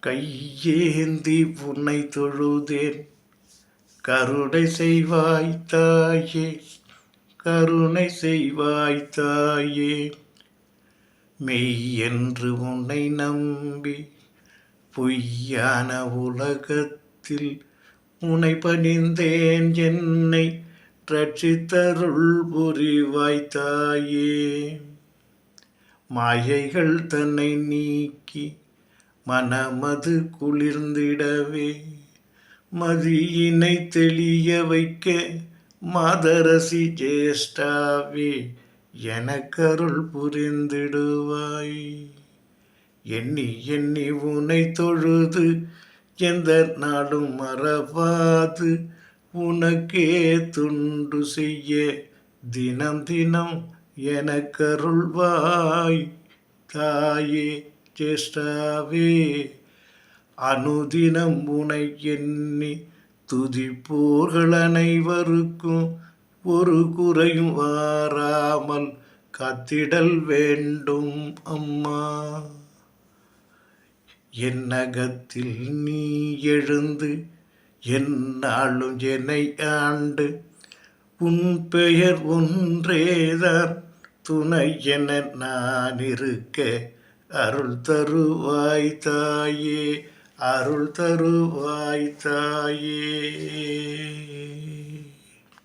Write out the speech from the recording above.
கையேந்தி உன்னை தொழுதேன். கருணை செய்வாய் தாயே கருணை செய்வாய் தாயே. மெய் என்று உன்னை நம்பி பொய்யான உலகத்தில் உனை பணிந்தேன். என்னை ரட்சித்தருள் புரிவாய் தாயே. மாயைகள் தன்னை நீக்கி மனமது குளிர்ந்திடவே மதியினை தெளிய வைக்க மாதரசி ஜேஷ்டாவே எனக்கருள் புரிந்திடுவாய். எண்ணி எண்ணி உனை தொழுது எந்த நாளும் மறவாது உனக்கே துண்டு செய்ய தினம் தினம் எனக்கருள்வாய் தாயே. ஜேஷ்டாவே அனுதினம் உனை எண்ணி துதிப்போர்கள் அனைவருக்கும் ஒரு குறையும் வாராமல் காத்திடல் வேண்டும் அம்மா. என்னகத்தில் நீ எழுந்து என்னாலும் என்னை ஆண்டு உன் பெயர் ஒன்றேதான் துணை என நான் இருக்க அருள் தருவாய் தாயே அருள் தருவாய் தாயே.